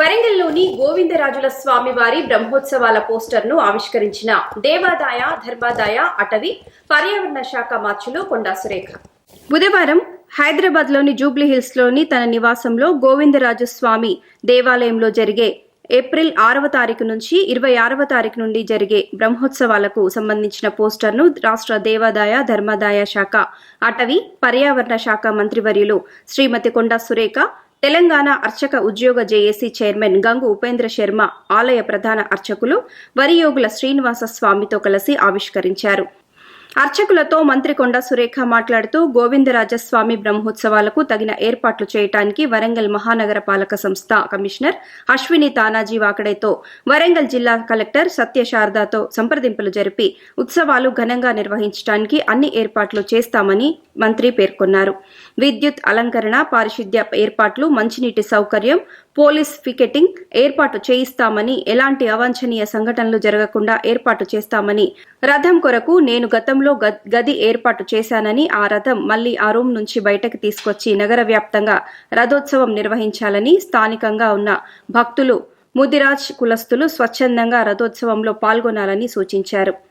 వరంగల్లోని గోవిందరాజుల స్వామి వారి బ్రహ్మోత్సవాల పోస్టర్ను ఆవిష్కరించిన దేవాదాయ ధర్మాదాయ అటవీ పర్యావరణ శాఖ మార్చులు కొండా సురేఖ. బుధవారం హైదరాబాద్లోని జూబ్లీహిల్స్లోని తన నివాసంలో గోవిందరాజు స్వామి దేవాలయంలో జరిగే ఏప్రిల్ ఆరవ తారీఖు నుంచి ఇరవై ఆరవ తారీఖు నుండి జరిగే బ్రహ్మోత్సవాలకు సంబంధించిన పోస్టర్ను రాష్ట్ర దేవాదాయ ధర్మాదాయ శాఖ అటవీ పర్యావరణ శాఖ మంత్రివర్యులు శ్రీమతి కొండా సురేఖ తెలంగాణ అర్చక ఉద్యోగ జేఏసీ చైర్మన్ గంగు ఉపేంద్ర శర్మ ఆలయ ప్రధాన అర్చకులు వరియోగుల శ్రీనివాస స్వామితో కలిసి ఆవిష్కరించారు. అర్చకులతో మంత్రి కొండ సురేఖ మాట్లాడుతూ గోవిందరాజస్వామి బ్రహ్మోత్సవాలకు తగిన ఏర్పాట్లు చేయటానికి వరంగల్ మహానగర పాలక సంస్థ కమిషనర్ అశ్విని తానాజీ వాకడేతో వరంగల్ జిల్లా కలెక్టర్ సత్యశారదాతో సంప్రదింపులు జరిపి ఉత్సవాలు ఘనంగా నిర్వహించడానికి అన్ని ఏర్పాట్లు చేస్తామని మంత్రి పేర్కొన్నారు. విద్యుత్ అలంకరణ పారిశుద్ధ్య ఏర్పాట్లు మంచినీటి సౌకర్యం పోలీస్ పికెటింగ్ ఏర్పాటు చేయిస్తామని ఎలాంటి అవాంఛనీయ సంఘటనలు జరగకుండా ఏర్పాటు చేస్తామని రథం కొరకు నేను గతం గ- గది ఏర్పాటు చేశానని ఆ రథం మళ్ళీ ఆ రూమ్ నుంచి బయటకు తీసుకొచ్చి నగర వ్యాప్తంగా రథోత్సవం నిర్వహించాలని స్థానికంగా ఉన్న భక్తులు ముదిరాజ్ కులస్తులు స్వచ్ఛందంగా రథోత్సవంలో పాల్గొనాలని సూచించారు.